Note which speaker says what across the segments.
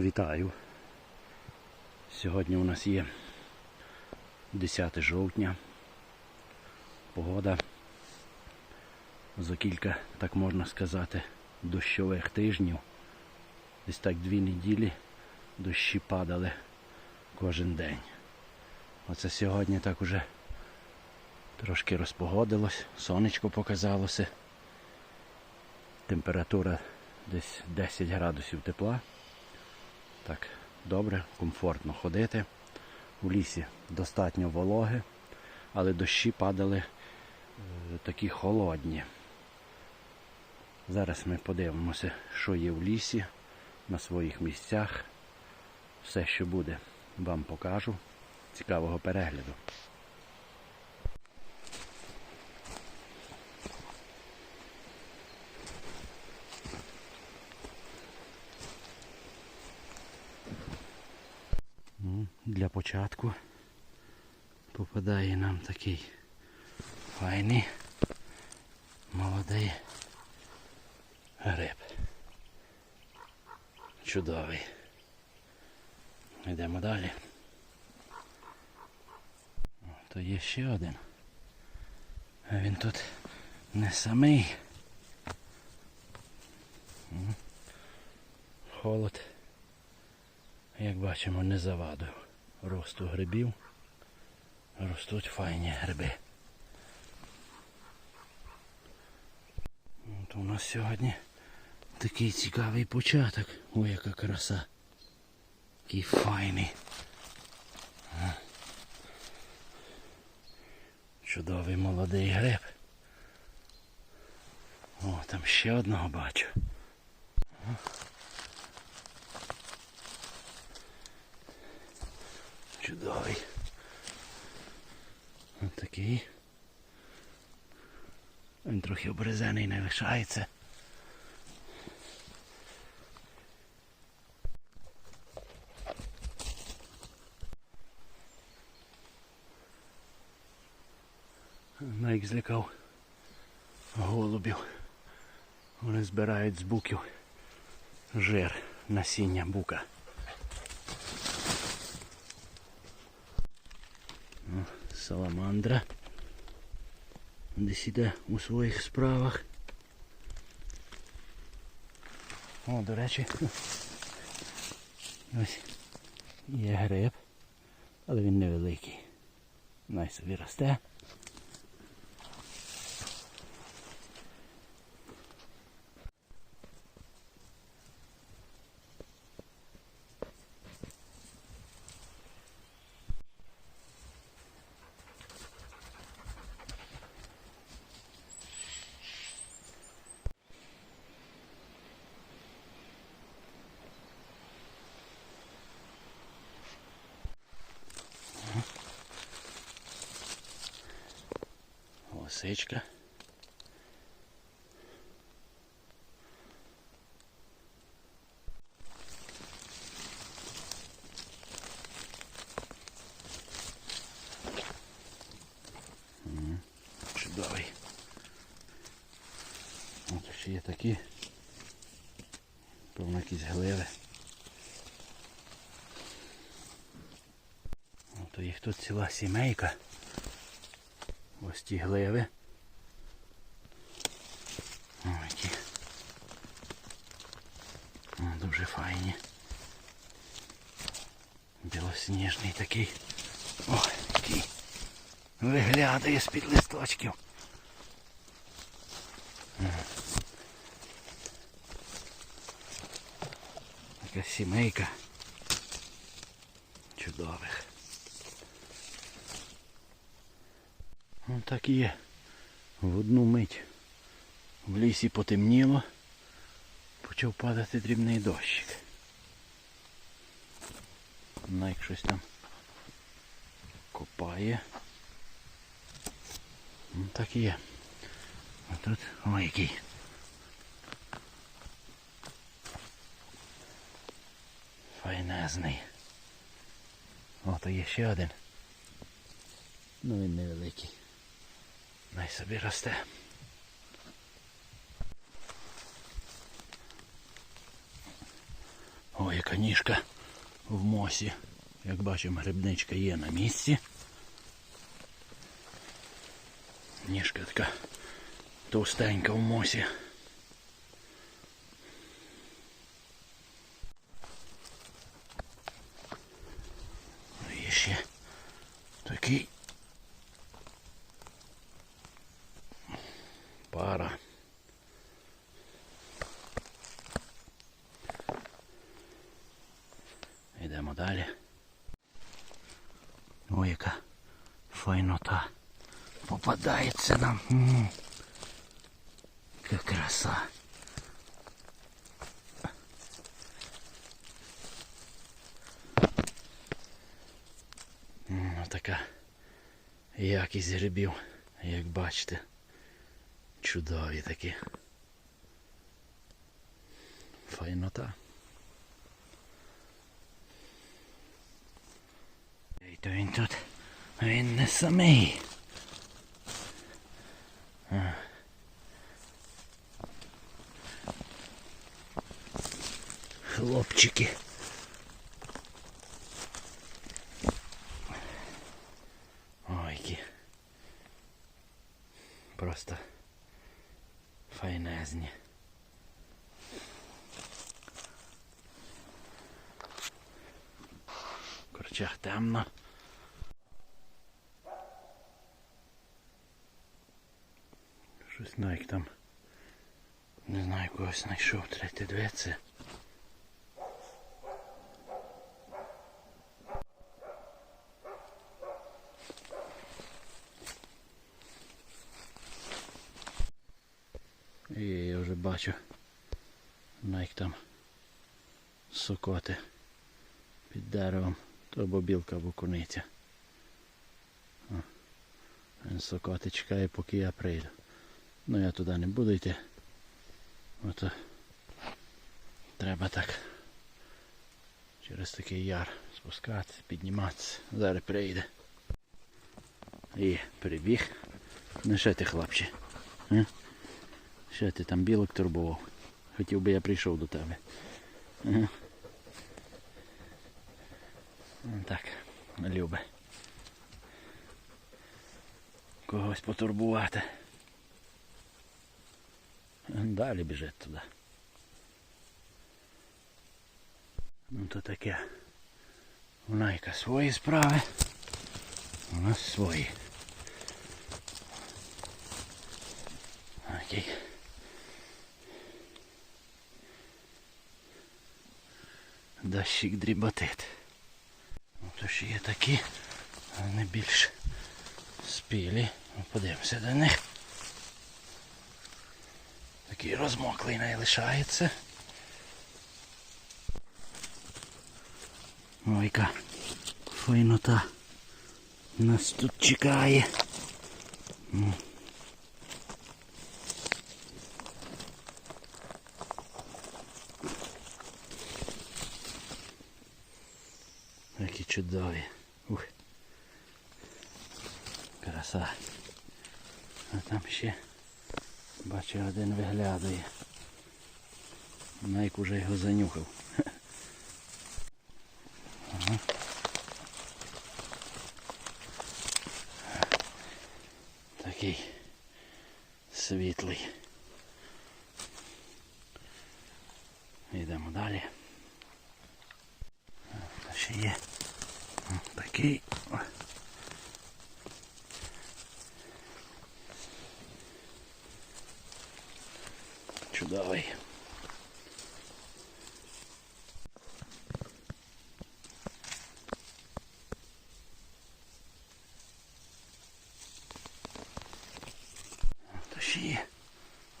Speaker 1: Вітаю. Сьогодні у нас є 10 жовтня. Погода за кілька, так можна сказати, дощових тижнів. Десь так дві неділі дощі падали кожен день. Оце сьогодні так уже трошки розпогодилось, сонечко показалося. Температура десь 10 градусів тепла. Так, добре, комфортно ходити. У лісі достатньо вологи, але дощі падали е, такі холодні. Зараз ми подивимося, що є в лісі на своїх місцях. Все, що буде, вам покажу. Цікавого перегляду. Ну, Для початку попадає нам такий файний молодий гриб. Чудовий. Йдемо далі. О, То є ще один. А він тут не самий. Холод як бачимо, не завадив росту грибів. Ростуть файні гриби. От у нас сьогодні такий цікавий початок. Ой, яка краса. Який файний. Чудовий молодий гриб. О, там ще одного бачу. Чудовий. Ось такий. Він трохи обрезаний не лишається. Найк злякав голубів. Вони збирають з буків жир насіння бука. Саламандра. Десь у своїх справах. О, до речі. Ось є гриб, але він невеликий. Най собі росте. Лисичка. Чудовий. От ще є такі. Певно якісь гливи. От їх тут ціла сімейка. Ось ті гливи. О, які. О, дуже файні. Білосніжний такий. О, який. Виглядає з-під листочків. Така сімейка чудових. Ну, так і є. В одну мить в лісі потемніло, почав падати дрібний дощик. Найк щось там копає. Ну, так і є. А тут ой який. Файнезний. О, то є ще один. Ну він невеликий. Най собі росте. О, яка ніжка в мосі. Як бачимо, грибничка є на місці. Ніжка така товстенька в мосі. Є ще такий пара. Йдемо далі. Ой, яка файнота попадається нам. Яка краса. Така якість грибів, як бачите. Чудові такі. Файнота. І то він тут. Він не самий. А. Хлопчики. Ой, які. Просто Файнезні. В темно. Щось Найк там. Не знаю, когось знайшов, третє дивитися. І я вже бачу. Найк там сокоти під деревом. То або білка, або куниця. Він сокоти чекає, поки я прийду. Ну я туди не буду йти. Ото треба так через такий яр спускатися, підніматися. Зараз прийде. І прибіг. Ну що ти, хлопче? Що ти там білок турбував? Хотів би я прийшов до тебе. Ага. Так, любе. Когось потурбувати. Далі біжить туди. Ну то таке. У Найка свої справи. У нас свої. Окей. Дощик дріботить. Ну, ще є такі, але не більш спілі. Ну, Подивимося до них. Такий розмоклий не лишається. Ой, яка файнота нас тут чекає. Чудові. Ух. Краса. А там ще бачу один виглядає. Найк уже його занюхав. Ага. Такий світлий. Йдемо далі. А, Ще є Ось такий. Чудовий. Та ще є.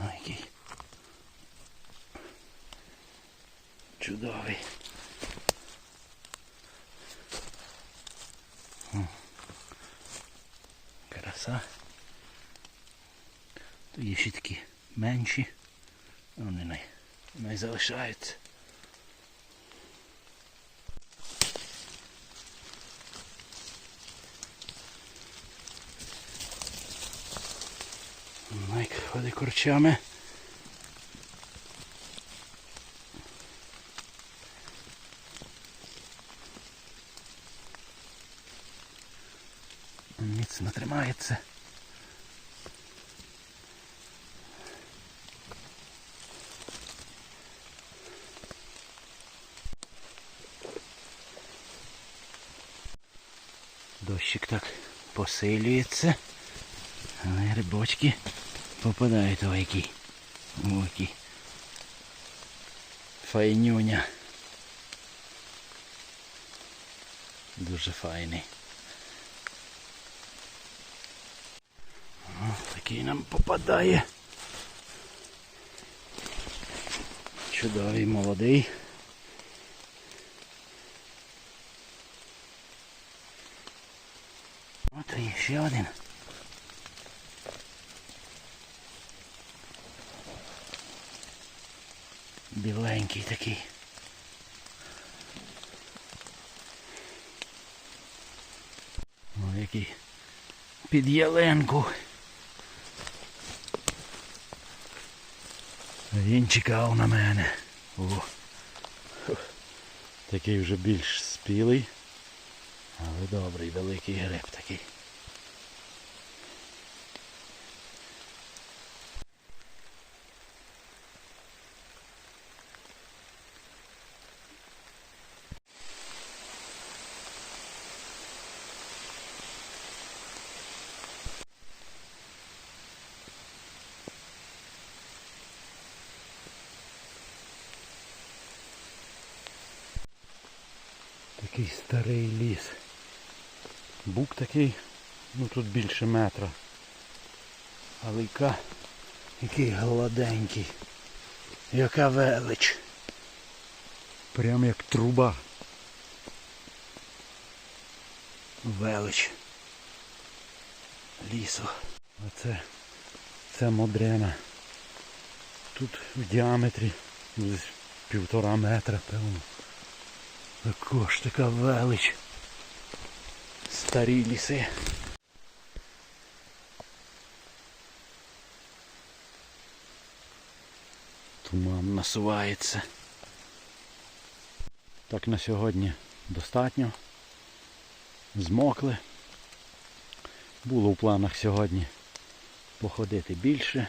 Speaker 1: Ой, який. Чудовий. М. Краса. Тут є ще такі менші. Вони най, най залишаються. Найк ходить корчами. Міцно тримається. Дощик так посилюється. Але грибочки попадають о які. О, які. Файнюня. Дуже файний. Такий нам попадає. Чудовий молодий. От і ще один. Біленький такий. О, який під ялинку. Він чекав на мене. О. Такий вже більш спілий. Але добрий, великий гриб такий. Такий старий ліс. Бук такий, ну тут більше метра. Але яка, який гладенький. Яка велич. Прям як труба. Велич. Лісу. Оце це модрена. Тут в діаметрі десь півтора метра, певно. Також така велич. Старі ліси. Туман насувається. Так на сьогодні достатньо. Змокли. Було в планах сьогодні походити більше.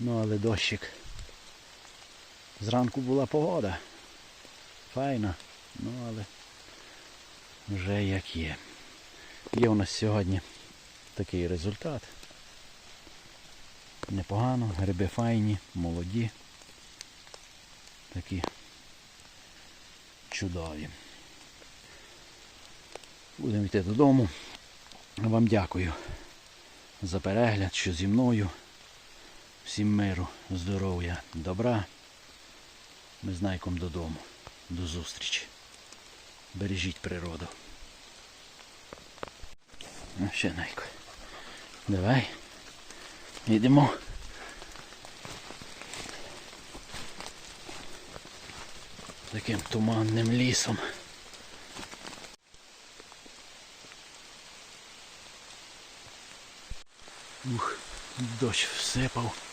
Speaker 1: Ну але дощик. Зранку була погода. Файна. Ну але вже як є. Є у нас сьогодні такий результат. Непогано, гриби файні, молоді. Такі чудові. Будемо йти додому. Вам дякую за перегляд, що зі мною. Всім миру, здоров'я, добра. Ми з Найком додому. До зустрічі. Бережіть природу. Ну ще Найко. Давай. Йдемо. Таким туманним лісом. Ух, дощ всипав.